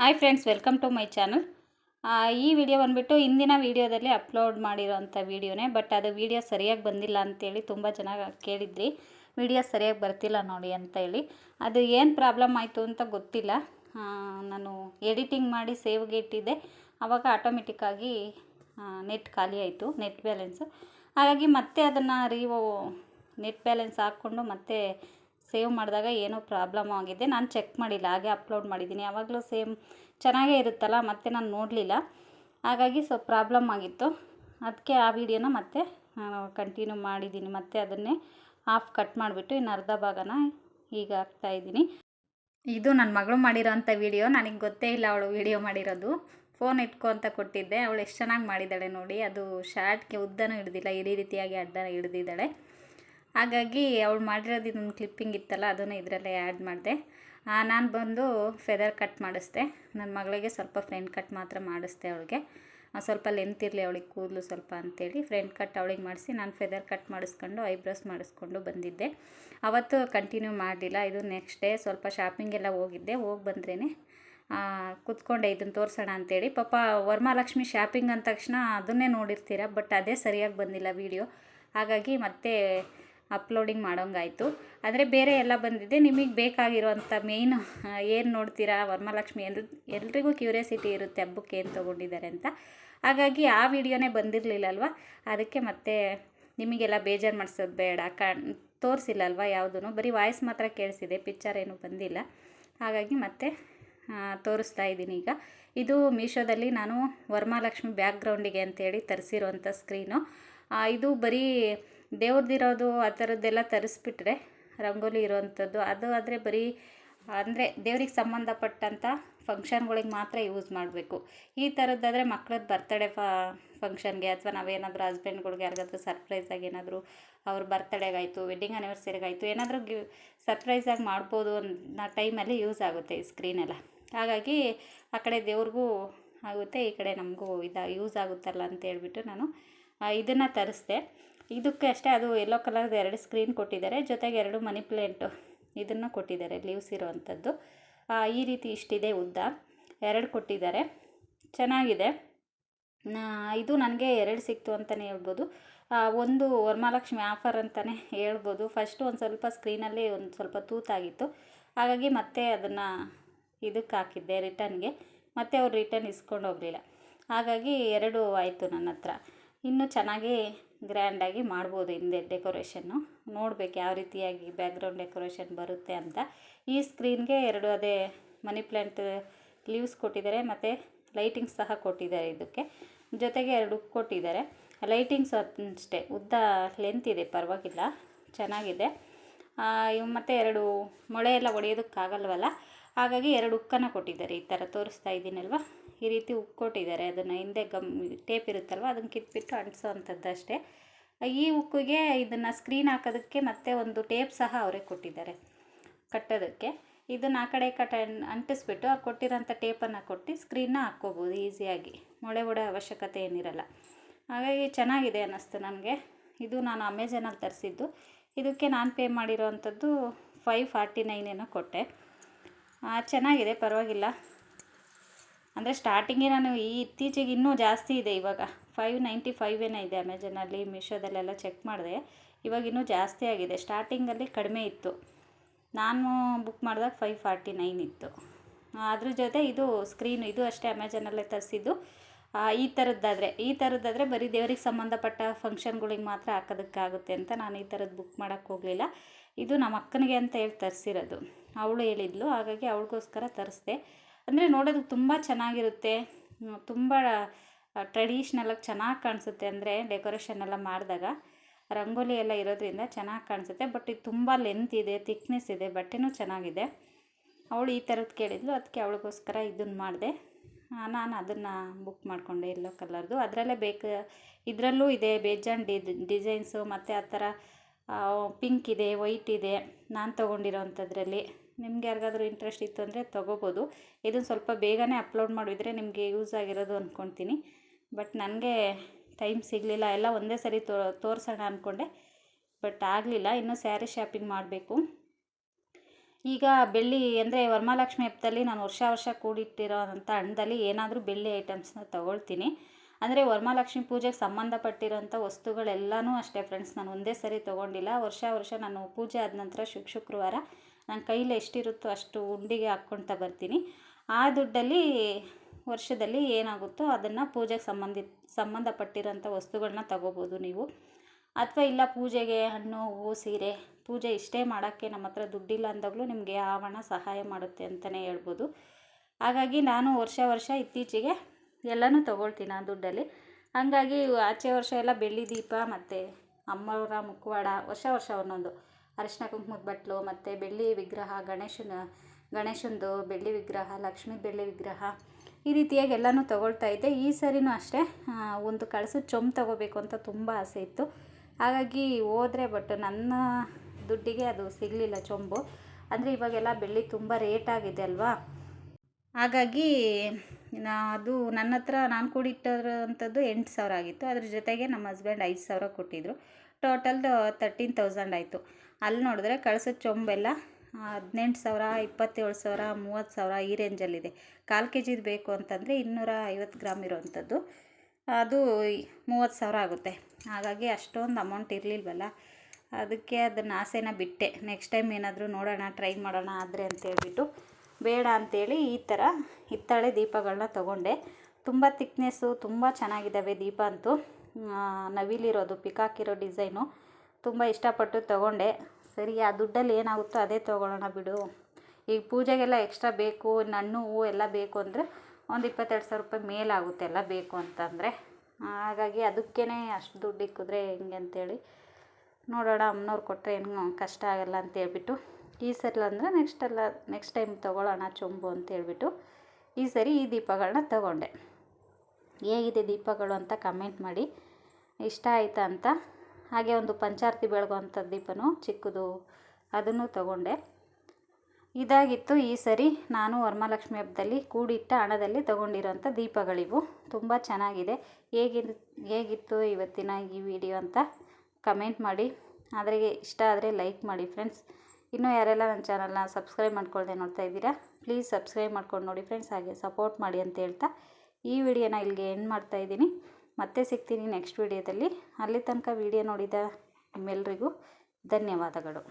Hi friends, welcome to my channel. ಈ video ಬಂದುಬಿಟ್ಟು ಇಂದಿನ ವೀಡಿಯೋದಲ್ಲಿ ಅಪ್ಲೋಡ್ ಮಾಡಿರೋಂಥ ವಿಡಿಯೋನೇ, ಬಟ್ ಅದು ವಿಡಿಯೋ ಸರಿಯಾಗಿ ಬಂದಿಲ್ಲ ಅಂತೇಳಿ ತುಂಬ ಜನ ಕೇಳಿದ್ರಿ. ವಿಡಿಯೋ ಸರಿಯಾಗಿ ಬರ್ತಿಲ್ಲ ನೋಡಿ ಅಂತ ಹೇಳಿ. ಅದು ಏನು ಪ್ರಾಬ್ಲಮ್ ಆಯಿತು ಅಂತ ಗೊತ್ತಿಲ್ಲ. ನಾನು ಎಡಿಟಿಂಗ್ ಮಾಡಿ ಸೇವ್ಗೆ ಇಟ್ಟಿದ್ದೆ. ಆವಾಗ ಆಟೋಮೆಟಿಕ್ಕಾಗಿ ನೆಟ್ ಖಾಲಿ ಆಯಿತು, ನೆಟ್ ಬ್ಯಾಲೆನ್ಸು. ಹಾಗಾಗಿ ಮತ್ತೆ ಅದನ್ನು ರೀವೋ ನೆಟ್ ಬ್ಯಾಲೆನ್ಸ್ ಹಾಕ್ಕೊಂಡು ಮತ್ತೆ ಸೇವ್ ಮಾಡಿದಾಗ ಏನೋ ಪ್ರಾಬ್ಲಮ್ ಆಗಿದೆ. ನಾನು ಚೆಕ್ ಮಾಡಿಲ್ಲ, ಹಾಗೆ ಅಪ್ಲೋಡ್ ಮಾಡಿದ್ದೀನಿ. ಯಾವಾಗಲೂ ಸೇಮ್ ಚೆನ್ನಾಗೇ ಇರುತ್ತಲ್ಲ, ಮತ್ತೆ ನಾನು ನೋಡಲಿಲ್ಲ. ಹಾಗಾಗಿ ಸ್ವಲ್ಪ ಪ್ರಾಬ್ಲಮ್ ಆಗಿತ್ತು. ಅದಕ್ಕೆ ಆ ವಿಡಿಯೋನ ಮತ್ತೆ ಕಂಟಿನ್ಯೂ ಮಾಡಿದ್ದೀನಿ. ಮತ್ತೆ ಅದನ್ನೇ ಆಫ್ ಕಟ್ ಮಾಡಿಬಿಟ್ಟು ಇನ್ನು ಅರ್ಧ ಭಾಗನ ಈಗ ಹಾಕ್ತಾಯಿದ್ದೀನಿ ಇದು ನನ್ನ ಮಗಳು ಮಾಡಿರೋ ಅಂಥ ವಿಡಿಯೋ. ನನಗೆ ಗೊತ್ತೇ ಇಲ್ಲ ಅವಳು ವಿಡಿಯೋ ಮಾಡಿರೋದು. ಫೋನ್ ಇಟ್ಕೊ ಅಂತ ಕೊಟ್ಟಿದ್ದೆ. ಅವಳು ಎಷ್ಟು ಚೆನ್ನಾಗಿ ಮಾಡಿದ್ದಾಳೆ ನೋಡಿ. ಅದು ಶಾರ್ಟ್ಗೆ ಉದ್ದನೂ ಹಿಡ್ದಿಲ್ಲ ಈ ರೀತಿಯಾಗಿ ಅಡ್ಡ ಹಿಡ್ದಿದ್ದಾಳೆ. ಹಾಗಾಗಿ ಅವಳು ಮಾಡಿರೋದು ಇದೊಂದು ಕ್ಲಿಪ್ಪಿಂಗ್ ಇತ್ತಲ್ಲ, ಅದನ್ನು ಇದರಲ್ಲೇ ಆ್ಯಡ್ ಮಾಡಿದೆ. ನಾನು ಬಂದು ಫೆದರ್ ಕಟ್ ಮಾಡಿಸ್ದೆ. ನನ್ನ ಮಗಳಿಗೆ ಸ್ವಲ್ಪ ಫ್ರಂಟ್ ಕಟ್ ಮಾತ್ರ ಮಾಡಿಸ್ದೆ ಅವಳಿಗೆ. ಸ್ವಲ್ಪ ಲೆಂತ್ ಇರಲಿ ಅವಳಿಗೆ ಕೂದಲು ಸ್ವಲ್ಪ ಅಂತೇಳಿ ಫ್ರಂಟ್ ಕಟ್ ಅವಳಿಗೆ ಮಾಡಿಸಿ ನಾನು ಫೆದರ್ ಕಟ್ ಮಾಡಿಸ್ಕೊಂಡು ಐಬ್ರೋಸ್ ಮಾಡಿಸ್ಕೊಂಡು ಬಂದಿದ್ದೆ. ಅವತ್ತು ಕಂಟಿನ್ಯೂ ಮಾಡಲಿಲ್ಲ, ಇದು ನೆಕ್ಸ್ಟ್ ಡೇ ಸ್ವಲ್ಪ ಶಾಪಿಂಗೆಲ್ಲ ಹೋಗಿದ್ದೆ. ಹೋಗಿ ಬಂದ್ರೇ ಕೂತ್ಕೊಂಡೆ ಇದನ್ನು ತೋರಿಸೋಣ ಅಂತೇಳಿ. ಪಾಪ ವರಮಹಾಲಕ್ಷ್ಮಿ ಶಾಪಿಂಗ್ ಅಂದ ತಕ್ಷಣ ಅದನ್ನೇ ನೋಡಿರ್ತೀರ, ಬಟ್ ಅದೇ ಸರಿಯಾಗಿ ಬಂದಿಲ್ಲ ವೀಡಿಯೋ ಹಾಗಾಗಿ ಮತ್ತೆ ಅಪ್ಲೋಡಿಂಗ್ ಮಾಡೋಂಗಾಯಿತು. ಆದರೆ ಬೇರೆ ಎಲ್ಲ ಬಂದಿದೆ. ನಿಮಗೆ ಬೇಕಾಗಿರೋಂಥ ಮೇಯ್ನು ಏನು ನೋಡ್ತೀರಾ? ವರಮಹಾಲಕ್ಷ್ಮಿ ಎಲ್ ಎಲ್ರಿಗೂ ಕ್ಯೂರಿಯಾಸಿಟಿ ಇರುತ್ತೆ ಹಬ್ಬಕ್ಕೆ ಏನು ತೊಗೊಂಡಿದ್ದಾರೆ ಅಂತ. ಹಾಗಾಗಿ ಆ ವಿಡಿಯೋನೇ ಬಂದಿರಲಿಲ್ಲಲ್ವ? ಅದಕ್ಕೆ ಮತ್ತೆ ನಿಮಗೆಲ್ಲ ಬೇಜಾರು ಮಾಡಿಸೋದು ಬೇಡ. ಕಣ್ ತೋರಿಸಿಲ್ಲಲ್ವ ಯಾವುದೂ ಬರೀ ವಾಯ್ಸ್ ಮಾತ್ರ ಕೇಳಿಸಿದೆ ಪಿಕ್ಚರ್ ಏನೂ ಬಂದಿಲ್ಲ. ಹಾಗಾಗಿ ಮತ್ತೆ ತೋರಿಸ್ತಾ ಇದ್ದೀನಿ ಈಗ. ಇದು ಮೀಶೋದಲ್ಲಿ ನಾನು ವರಮಹಾಲಕ್ಷ್ಮಿ ಬ್ಯಾಕ್ಗ್ರೌಂಡಿಗೆ ಅಂತೇಳಿ ತರಿಸಿರುವಂಥ ಸ್ಕ್ರೀನು ಇದು ಬರೀ ದೇವ್ರದಿರೋದು ಆ ಥರದ್ದೆಲ್ಲ ತರಿಸ್ಬಿಟ್ರೆ ರಂಗೋಲಿ ಇರೋವಂಥದ್ದು ಅದು ಆದರೆ ಬರೀ, ಅಂದರೆ ದೇವ್ರಿಗೆ ಸಂಬಂಧಪಟ್ಟಂಥ ಫಂಕ್ಷನ್ಗಳಿಗೆ ಮಾತ್ರ ಯೂಸ್ ಮಾಡಬೇಕು. ಈ ಥರದ್ದಾದರೆ ಮಕ್ಳದ್ದು ಬರ್ತಡೇ ಫಾ ಫಂಕ್ಷನ್ಗೆ ಅಥವಾ ನಾವೇನಾದರೂ ಹಸ್ಬೆಂಡ್ಗಳಿಗೆ ಯಾರಿಗಾದರೂ ಸರ್ಪ್ರೈಸಾಗಿ ಏನಾದರೂ ಅವ್ರ ಬರ್ತಡೇಗಾಯಿತು ವೆಡ್ಡಿಂಗ್ ಆ್ಯನಿವರ್ಸರಿಗಾಯಿತು ಏನಾದರೂ ಗಿ ಸರ್ಪ್ರೈಸಾಗಿ ಮಾಡ್ಬೋದು ಅನ್ನೋ ಟೈಮಲ್ಲಿ ಯೂಸ್ ಆಗುತ್ತೆ ಈ ಸ್ಕ್ರೀನೆಲ್ಲ ಹಾಗಾಗಿ ಆ ಕಡೆ ದೇವ್ರಿಗೂ ಆಗುತ್ತೆ, ಈ ಕಡೆ ನಮಗೂ ಇದು ಯೂಸ್ ಆಗುತ್ತಲ್ಲ ಅಂತ ಹೇಳ್ಬಿಟ್ಟು ನಾನು ಇದನ್ನು ತರಿಸ್ದೆ. ಇದಕ್ಕೆ ಅಷ್ಟೇ ಅದು ಯೆಲ್ಲೋ ಕಲರ್ದು ಎರಡು ಸ್ಕ್ರೀನ್ ಕೊಟ್ಟಿದ್ದಾರೆ. ಜೊತೆಗೆ ಎರಡು ಮನಿ ಪ್ಲೇಂಟು ಇದನ್ನು ಕೊಟ್ಟಿದ್ದಾರೆ ಲೀವ್ಸ್ ಇರೋವಂಥದ್ದು ಈ ರೀತಿ ಇಷ್ಟಿದೆ ಉದ್ದ. ಎರಡು ಕೊಟ್ಟಿದ್ದಾರೆ. ಚೆನ್ನಾಗಿದೆ. ಇದು ನನಗೆ ಎರಡು ಸಿಕ್ತು ಅಂತಲೇ ಹೇಳ್ಬೋದು. ಒಂದು ವರಮಹಾಲಕ್ಷ್ಮಿ ಆಫರ್ ಅಂತಲೇ ಹೇಳ್ಬೋದು. ಫಸ್ಟು ಒಂದು ಸ್ವಲ್ಪ ಸ್ಕ್ರೀನಲ್ಲಿ ಒಂದು ಸ್ವಲ್ಪ ತೂತಾಗಿತ್ತು. ಹಾಗಾಗಿ ಮತ್ತೆ ಅದನ್ನು ಇದಕ್ಕೆ ಹಾಕಿದ್ದೆ ರಿಟರ್ನ್ಗೆ ಮತ್ತೆ ಅವ್ರು ರಿಟರ್ನ್ ಇಸ್ಕೊಂಡು ಹೋಗಲಿಲ್ಲ. ಹಾಗಾಗಿ ಎರಡು ಆಯಿತು ನನ್ನ ಹತ್ರ. ಇನ್ನೂ ಚೆನ್ನಾಗಿ ಗ್ರ್ಯಾಂಡಾಗಿ ಮಾಡ್ಬೋದು ಹಿಂದೆ ಡೆಕೋರೇಷನ್ನು. ನೋಡ್ಬೇಕು ಯಾವ ರೀತಿಯಾಗಿ ಬ್ಯಾಕ್ಗ್ರೌಂಡ್ ಡೆಕೋರೇಷನ್ ಬರುತ್ತೆ ಅಂತ. ಈ ಸ್ಕ್ರೀನ್ಗೆ ಎರಡು ಅದೇ ಮನಿ ಪ್ಲ್ಯಾಂಟ್ ಲೀವ್ಸ್ ಕೊಟ್ಟಿದ್ದಾರೆ, ಮತ್ತು ಲೈಟಿಂಗ್ಸ್ ಸಹ ಕೊಟ್ಟಿದ್ದಾರೆ ಇದಕ್ಕೆ. ಜೊತೆಗೆ ಎರಡು ಕೊಟ್ಟಿದ್ದಾರೆ. ಲೈಟಿಂಗ್ಸ್ ಅಷ್ಟೇ, ಉದ್ದ ಲೆಂತ್ ಇದೆ, ಪರವಾಗಿಲ್ಲ, ಚೆನ್ನಾಗಿದೆ. ಇವು ಮತ್ತು ಎರಡು ಮೊಳೆ ಎಲ್ಲ ಹೊಡೆಯೋದಕ್ಕಾಗಲ್ವಲ್ಲ ಹಾಗಾಗಿ ಎರಡು ಉಕ್ಕನ್ನು ಕೊಟ್ಟಿದ್ದಾರೆ, ಈ ಥರ ತೋರಿಸ್ತಾ ಇದ್ದೀನಲ್ವ? ಈ ರೀತಿ ಉಕ್ಕು ಕೊಟ್ಟಿದ್ದಾರೆ ಅದನ್ನು ಹಿಂದೆ ಗಮ್ ಟೇಪ್ ಇರುತ್ತಲ್ವ ಅದನ್ನು ಕಿತ್ಬಿಟ್ಟು ಅಂಟಿಸೋ ಅಂಥದ್ದು ಅಷ್ಟೇ. ಈ ಉಕ್ಕಿಗೆ ಇದನ್ನು ಸ್ಕ್ರೀನ್ ಹಾಕೋದಕ್ಕೆ ಮತ್ತೆ ಒಂದು ಟೇಪ್ ಸಹ ಅವರೇ ಕೊಟ್ಟಿದ್ದಾರೆ ಕಟ್ಟೋದಕ್ಕೆ. ಇದನ್ನು ಆ ಕಡೆ ಕಟ ಅಂಟಿಸ್ಬಿಟ್ಟು ಅವ್ರು ಕೊಟ್ಟಿರೋಂಥ ಟೇಪನ್ನು ಕೊಟ್ಟು ಸ್ಕ್ರೀನ್ನ ಹಾಕ್ಕೋಬೋದು ಈಸಿಯಾಗಿ. ಮೊಳೆ ಒಡೆ ಅವಶ್ಯಕತೆ ಏನಿರಲ್ಲ. ಹಾಗಾಗಿ ಚೆನ್ನಾಗಿದೆ ಅನ್ನಿಸ್ತು ನನಗೆ. ಇದು ನಾನು ಅಮೆಝಾನಲ್ಲಿ ತರಿಸಿದ್ದು. ಇದಕ್ಕೆ ನಾನು ಪೇ ಮಾಡಿರೋವಂಥದ್ದು ಫೈವ್ ಫಾರ್ಟಿ ನೈನೇನೋ ಕೊಟ್ಟೆ. ಆ, ಚೆನ್ನಾಗಿದೆ ಪರವಾಗಿಲ್ಲ. ಅಂದರೆ ಸ್ಟಾರ್ಟಿಂಗೇ ನಾನು ಈ ಇತ್ತೀಚೆಗೆ ಇನ್ನೂ ಜಾಸ್ತಿ ಇದೆ. ಇವಾಗ ಫೈವ್ ನೈಂಟಿ ಫೈವ್ ಏನೋ ಇದೆ ಅಮೆಝಾನಲ್ಲಿ ಮೀಶೋದಲ್ಲೆಲ್ಲ ಚೆಕ್ ಮಾಡಿದೆ. ಇವಾಗ ಇನ್ನೂ ಜಾಸ್ತಿ ಆಗಿದೆ. ಸ್ಟಾರ್ಟಿಂಗಲ್ಲಿ ಕಡಿಮೆ ಇತ್ತು. ನಾನು ಬುಕ್ ಮಾಡಿದಾಗ ಫೈವ್ ಫಾರ್ಟಿ ನೈನ್ ಇತ್ತು. ಅದ್ರ ಜೊತೆ ಇದು ಸ್ಕ್ರೀನ್ ಇದು ಅಷ್ಟೇ ಅಮೆಝಾನಲ್ಲೇ ತರಿಸಿದ್ದು. ಈ ಥರದ್ದಾದರೆ ಈ ಥರದ್ದಾದರೆ ಬರೀ ದೇವರಿಗೆ ಸಂಬಂಧಪಟ್ಟ ಫಂಕ್ಷನ್ಗಳಿಗೆ ಮಾತ್ರ ಹಾಕೋದಕ್ಕಾಗುತ್ತೆ ಅಂತ ನಾನು ಈ ಥರದ್ದು ಬುಕ್ ಮಾಡೋಕ್ಕೆ ಹೋಗಲಿಲ್ಲ. ಇದು ನಮ್ಮ ಅಕ್ಕನಿಗೆ ಅಂತ ಹೇಳಿ ತರಿಸಿರೋದು. ಅವಳು ಹೇಳಿದ್ಲು. ಹಾಗಾಗಿ ಅವಳಿಗೋಸ್ಕರ ತರಿಸ್ದೆ. ಅಂದರೆ ನೋಡೋದಕ್ಕೆ ತುಂಬ ಚೆನ್ನಾಗಿರುತ್ತೆ. ತುಂಬ ಟ್ರೆಡಿಷ್ನಲಾಗಿ ಚೆನ್ನಾಗಿ ಕಾಣಿಸುತ್ತೆ ಅಂದರೆ ಡೆಕೋರೇಷನ್ ಎಲ್ಲ ಮಾಡಿದಾಗ. ರಂಗೋಲಿ ಎಲ್ಲ ಇರೋದ್ರಿಂದ ಚೆನ್ನಾಗಿ ಕಾಣಿಸುತ್ತೆ. ಬಟ್ ಇದು ತುಂಬ ಲೆಂತ್ ಇದೆ ತಿಕ್ನೆಸ್ ಇದೆ, ಬಟ್ಟೆನೂ ಚೆನ್ನಾಗಿದೆ. ಅವಳು ಈ ಥರದ್ದು ಕೇಳಿದ್ಲು, ಅದಕ್ಕೆ ಅವಳಿಗೋಸ್ಕರ ಇದನ್ನು ಮಾಡಿದೆ. ನಾನು ಅದನ್ನು ಬುಕ್ ಮಾಡಿಕೊಂಡೆ ಎಲ್ಲೋ ಕಲರ್ದು ಅದರಲ್ಲೇ ಬೇಕು, ಇದರಲ್ಲೂ ಇದೆ, ಬೇಜಾನ್ ಡಿ ಡಿಸೈನ್ಸು ಮತ್ತು ಆ ಥರ ಪಿಂಕ್ ಇದೆ ವೈಟ್ ಇದೆ. ನಾನು ತೊಗೊಂಡಿರೋವಂಥದ್ರಲ್ಲಿ ನಿಮ್ಗೆ ಯಾರಿಗಾದ್ರೂ ಇಂಟ್ರೆಸ್ಟ್ ಇತ್ತು ಅಂದರೆ ತೊಗೋಬೋದು. ಇದನ್ನು ಸ್ವಲ್ಪ ಬೇಗನೆ ಅಪ್ಲೋಡ್ ಮಾಡಿದರೆ ನಿಮಗೆ ಯೂಸ್ ಆಗಿರೋದು ಅಂದ್ಕೊತೀನಿ ಬಟ್ ನನಗೆ ಟೈಮ್ ಸಿಗಲಿಲ್ಲ. ಎಲ್ಲ ಒಂದೇ ಸರಿ ತೋ, ತೋರಿಸೋಣ ಅಂದ್ಕೊಂಡೆ ಬಟ್ ಆಗಲಿಲ್ಲ. ಇನ್ನೂ ಸ್ಯಾರಿ ಶಾಪಿಂಗ್ ಮಾಡಬೇಕು. ಈಗ ಬೆಳ್ಳಿ ಅಂದರೆ ವರಮಹಾಲಕ್ಷ್ಮಿ ಹಬ್ಬದಲ್ಲಿ ನಾನು ವರ್ಷ ವರ್ಷ ಕೂಡಿಟ್ಟಿರೋಂಥ ಹಣದಲ್ಲಿ ಏನಾದರೂ ಬೆಳ್ಳಿ ಐಟಮ್ಸ್ನ ತೊಗೊಳ್ತೀನಿ. ಅಂದರೆ ವರಮಹಾಲಕ್ಷ್ಮಿ ಪೂಜೆಗೆ ಸಂಬಂಧಪಟ್ಟಿರೋಂಥ ವಸ್ತುಗಳೆಲ್ಲನೂ ಅಷ್ಟೇ ಫ್ರೆಂಡ್ಸ್ ನಾನು ಒಂದೇ ಸರಿ ತೊಗೊಂಡಿಲ್ಲ. ವರ್ಷ ವರ್ಷ ನಾನು ಪೂಜೆ ಆದ ನಂತರ ಶುಕ್ ಶುಕ್ರವಾರ ನನ್ನ ಕೈಲಿ ಎಷ್ಟಿರುತ್ತೋ ಅಷ್ಟು ಉಂಡಿಗೆ ಹಾಕ್ಕೊಳ್ತಾ ಬರ್ತೀನಿ. ಆ ದುಡ್ಡಲ್ಲಿ ವರ್ಷದಲ್ಲಿ ಏನಾಗುತ್ತೋ ಅದನ್ನು ಪೂಜೆಗೆ ಸಂಬಂಧಿ, ಸಂಬಂಧಪಟ್ಟಿರೋಂಥ ವಸ್ತುಗಳನ್ನ ತಗೋಬೋದು ನೀವು. ಅಥವಾ ಇಲ್ಲ ಪೂಜೆಗೆ ಹಣ್ಣು, ಹೂವು, ಸೀರೆ, ಪೂಜೆ ಇಷ್ಟೇ ಮಾಡೋಕ್ಕೆ ನಮ್ಮ ಹತ್ರ ದುಡ್ಡಿಲ್ಲ ಅಂದಾಗಲೂ ನಿಮಗೆ ಆ ಸಹಾಯ ಮಾಡುತ್ತೆ ಅಂತಲೇ ಹೇಳ್ಬೋದು. ಹಾಗಾಗಿ ನಾನು ವರ್ಷ ವರ್ಷ ಇತ್ತೀಚೆಗೆ ಎಲ್ಲನೂ ತೊಗೊಳ್ತೀನಿ ಆ ದುಡ್ಡಲ್ಲಿ. ಹಾಗಾಗಿ ಆಚೆ ವರ್ಷ ಎಲ್ಲ ಬೆಳ್ಳಿ ದೀಪ ಮತ್ತು ಅಮ್ಮವರ ಮುಖವಾಡ, ವರ್ಷ ವರ್ಷ ಒಂದೊಂದು. ಅರಿಶಿನ ಕುಂಕುಮದ ಬಟ್ಲು ಮತ್ತು ಬೆಳ್ಳಿ ವಿಗ್ರಹ, ಗಣೇಶನ ಗಣೇಶನದು ಬೆಳ್ಳಿ ವಿಗ್ರಹ, ಲಕ್ಷ್ಮೀ ಬೆಳ್ಳಿ ವಿಗ್ರಹ ಈ ರೀತಿಯಾಗಿ ಎಲ್ಲನೂ ತೊಗೊಳ್ತಾ ಇದ್ದೆ. ಈ ಸರಿನೂ ಅಷ್ಟೇ. ಒಂದು ಕಳಸದ ಚೊಂಬು ತೊಗೋಬೇಕು ಅಂತ ತುಂಬ ಆಸೆ ಇತ್ತು. ಹಾಗಾಗಿ ಹೋದರೆ ಬಟ್ ನನ್ನ ದುಡ್ಡಿಗೆ ಅದು ಸಿಗಲಿಲ್ಲ ಚೊಂಬು. ಅಂದರೆ ಇವಾಗೆಲ್ಲ ಬೆಳ್ಳಿ ತುಂಬ ರೇಟ್ ಆಗಿದೆ ಅಲ್ವಾ? ಹಾಗಾಗಿ ನಾ, ಅದು ನನ್ನ ಹತ್ರ ನಾನು ಕೂಡಿಟ್ಟಿರೋಂಥದ್ದು ಎಂಟು ಸಾವಿರ ಆಗಿತ್ತು. ಅದ್ರ ಜೊತೆಗೆ ನಮ್ಮ ಹಸ್ಬೆಂಡ್ ಐದು ಸಾವಿರ ಕೊಟ್ಟಿದ್ದರು ಟೋಟಲ್ ತರ್ಟೀನ್ ತೌಸಂಡ್ ಆಯಿತು. ಅಲ್ಲಿ ನೋಡಿದ್ರೆ ಕಳಿಸೋ ಚೊಂಬೆಲ್ಲ ಹದಿನೆಂಟು ಸಾವಿರ, ಇಪ್ಪತ್ತೇಳು ಸಾವಿರ, ಮೂವತ್ತು ಸಾವಿರ ಈ ರೇಂಜಲ್ಲಿದೆ. ಕಾಲು ಕೆ ಜಿದು ಬೇಕು ಅಂತಂದರೆ ಇನ್ನೂರ ಐವತ್ತು ಗ್ರಾಮ್ ಇರೋವಂಥದ್ದು. ಅದು ಮೂವತ್ತು ಸಾವಿರ ಆಗುತ್ತೆ. ಹಾಗಾಗಿ ಅಷ್ಟೊಂದು ಅಮೌಂಟ್ ಇರಲಿಲ್ವಲ್ಲ. ಅದಕ್ಕೆ ಅದನ್ನು ಆಸೆನ ಬಿಟ್ಟೆ. ನೆಕ್ಸ್ಟ್ ಟೈಮ್ ಏನಾದರೂ ನೋಡೋಣ ಟ್ರೈ ಮಾಡೋಣ ಆದರೆ ಅಂತೇಳ್ಬಿಟ್ಟು ಬೇಡ ಅಂಥೇಳಿ ಈ ಥರ ಹಿತ್ತಾಳೆ ದೀಪಗಳನ್ನ ತೊಗೊಂಡೆ. ತುಂಬ ತಿಕ್ನೆಸ್ಸು ತುಂಬ ಚೆನ್ನಾಗಿದ್ದಾವೆ ದೀಪ ಅಂತೂ. ನವಿಲಿರೋದು, ಪಿಕಾಕಿರೋ ಡಿಸೈನು ತುಂಬ ಇಷ್ಟಪಟ್ಟು ತೊಗೊಂಡೆ. ಸರಿ, ಆ ದುಡ್ಡಲ್ಲಿ ಏನಾಗುತ್ತೋ ಅದೇ ತೊಗೊಳ್ಳೋಣ ಬಿಡು. ಈಗ ಪೂಜೆಗೆಲ್ಲ ಎಕ್ಸ್ಟ್ರಾ ಬೇಕು, ಹಣ್ಣು ಹೂವು ಎಲ್ಲ ಬೇಕು ಅಂದರೆ ಒಂದು ಇಪ್ಪತ್ತೆರಡು ಸಾವಿರ ರೂಪಾಯಿ ಮೇಲಾಗುತ್ತೆ ಎಲ್ಲ ಬೇಕು ಅಂತಂದರೆ. ಹಾಗಾಗಿ ಅದಕ್ಕೇ ಅಷ್ಟು ದುಡ್ಡು ಇಕ್ಕಿದ್ರೆ ಹೆಂಗೆ ಅಂತೇಳಿ ನೋಡೋಣ. ಅಮ್ಮನವ್ರು ಕೊಟ್ಟರೆ ಏನು ಕಷ್ಟ ಆಗಲ್ಲ ಅಂತೇಳ್ಬಿಟ್ಟು ಈ ಸರಿ ಅಂದರೆ ನೆಕ್ಸ್ಟ್ ಎಲ್ಲ ನೆಕ್ಸ್ಟ್ ಟೈಮ್ ತೊಗೊಳ್ಳೋಣ ಚೊಂಬು ಅಂತೇಳ್ಬಿಟ್ಟು ಈ ಸರಿ ಈ ದೀಪಗಳನ್ನ ತಗೊಂಡೆ. ಹೇಗಿದೆ ದೀಪಗಳು ಅಂತ ಕಮೆಂಟ್ ಮಾಡಿ. ಇಷ್ಟ ಆಯಿತಾ ಅಂತ ಹಾಗೆ ಒಂದು ಪಂಚಾರ್ತಿ ಬೆಳಗುವಂಥ ದೀಪವೂ ಚಿಕ್ಕದು ಅದನ್ನು ತಗೊಂಡೆ. ಇದಾಗಿತ್ತು ಈ ಸರಿ ನಾನು ವರಮಹಾಲಕ್ಷ್ಮಿ ಹಬ್ಬದಲ್ಲಿ ಕೂಡಿಟ್ಟ ಹಣದಲ್ಲಿ ತಗೊಂಡಿರೋಂಥ ದೀಪಗಳಿವು. ತುಂಬ ಚೆನ್ನಾಗಿದೆ. ಹೇಗಿ ಹೇಗಿತ್ತು ಇವತ್ತಿನ ಈ ವಿಡಿಯೋ ಅಂತ ಕಮೆಂಟ್ ಮಾಡಿ. ಆದರೆ ಇಷ್ಟ ಆದರೆ ಲೈಕ್ ಮಾಡಿ ಫ್ರೆಂಡ್ಸ್. ಇನ್ನೂ ಯಾರೆಲ್ಲ ನನ್ನ ಚಾನಲ್ನ ಸಬ್ಸ್ಕ್ರೈಬ್ ಮಾಡ್ಕೊಳ್ದೆ ನೋಡ್ತಾ ಇದ್ದೀರಾ, ಪ್ಲೀಸ್ ಸಬ್ಸ್ಕ್ರೈಬ್ ಮಾಡ್ಕೊಂಡು ನೋಡಿ ಫ್ರೆಂಡ್ಸ್, ಹಾಗೆ ಸಪೋರ್ಟ್ ಮಾಡಿ ಅಂತ ಹೇಳ್ತಾ ಈ ವಿಡಿಯೋನ ಇಲ್ಲಿಗೆ ಎಂಡ್ ಮಾಡ್ತಾಯಿದ್ದೀನಿ ಮತ್ತೆ ಸಿಗ್ತೀನಿ ನೆಕ್ಸ್ಟ್ ವಿಡಿಯೋದಲ್ಲಿ. ಅಲ್ಲಿ ತನಕ ವಿಡಿಯೋ ನೋಡಿದ ನಿಮ್ಮೆಲ್ರಿಗೂ ಧನ್ಯವಾದಗಳು.